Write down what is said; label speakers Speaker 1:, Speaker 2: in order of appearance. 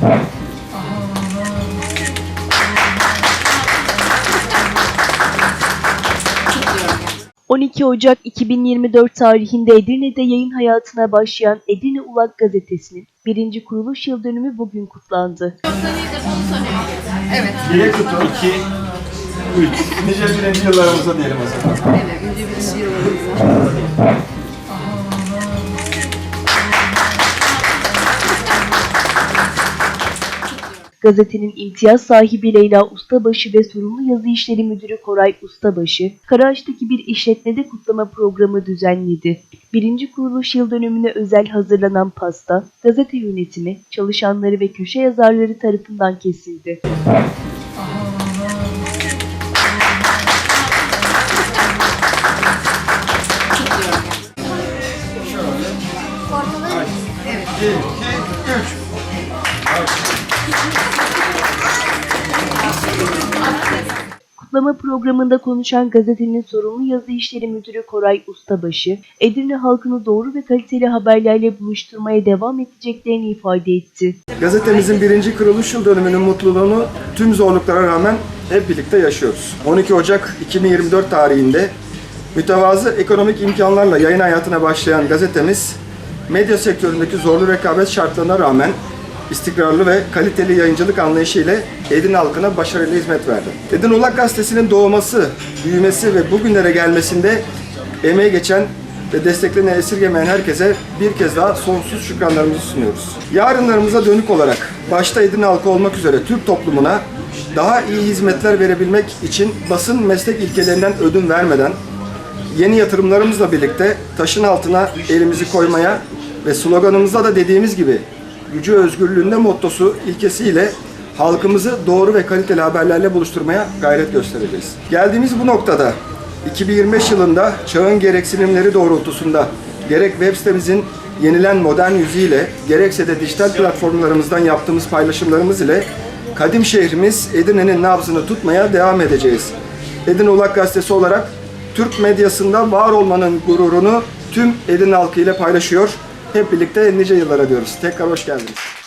Speaker 1: Kutluyorum.
Speaker 2: 12 Ocak 2024 tarihinde Edirne'de yayın hayatına başlayan Edirne Ulak Gazetesi'nin birinci kuruluş yıl dönümü bugün kutlandı.
Speaker 1: Evet.
Speaker 3: Dilek tutun. 2, 3. Nice birinci yıllarımıza diyelim o zaman.
Speaker 1: Evet. Önce bir şiir
Speaker 2: Gazetenin imtiyaz sahibi Leyla Ustabaşı ve sorumlu yazı işleri müdürü Koray Ustabaşı, Karaağaç'taki bir işletmede kutlama programı düzenledi. Birinci kuruluş yıl dönümüne özel hazırlanan pasta, gazete yönetimi, çalışanları ve köşe yazarları tarafından kesildi.
Speaker 3: 1, 2, 3.
Speaker 2: Kutlama programında konuşan gazetenin sorumlu yazı işleri müdürü Koray Ustabaşı, Edirne halkını doğru ve kaliteli haberlerle buluşturmaya devam edeceklerini ifade etti.
Speaker 3: Gazetemizin birinci kuruluş yıl dönümünün mutluluğunu tüm zorluklara rağmen hep birlikte yaşıyoruz. 12 Ocak 2024 tarihinde mütevazı ekonomik imkanlarla yayın hayatına başlayan gazetemiz, medya sektöründeki zorlu rekabet şartlarına rağmen istikrarlı ve kaliteli yayıncılık anlayışı ile Edin halkına başarılı hizmet verdi. Edin Ulak Gazetesi'nin doğması, büyümesi ve bugünlere gelmesinde emeği geçen ve desteklerini esirgemeyen herkese bir kez daha sonsuz şükranlarımızı sunuyoruz. Yarınlarımıza dönük olarak başta Edirne halkı olmak üzere Türk toplumuna daha iyi hizmetler verebilmek için basın meslek ilkelerinden ödün vermeden yeni yatırımlarımızla birlikte taşın altına elimizi koymaya ve sloganımızda da dediğimiz gibi gücü özgürlüğünde mottosu ilkesiyle halkımızı doğru ve kaliteli haberlerle buluşturmaya gayret göstereceğiz. Geldiğimiz bu noktada 2025 yılında çağın gereksinimleri doğrultusunda gerek web sitemizin yenilen modern yüzüyle gerekse de dijital platformlarımızdan yaptığımız paylaşımlarımız ile kadim şehrimiz Edirne'nin nabzını tutmaya devam edeceğiz. Edirne Ulak Gazetesi olarak Türk medyasında var olmanın gururunu tüm Edirne halkı ile paylaşıyor. Hep birlikte nice yıllara diyoruz. Tekrar hoş geldiniz.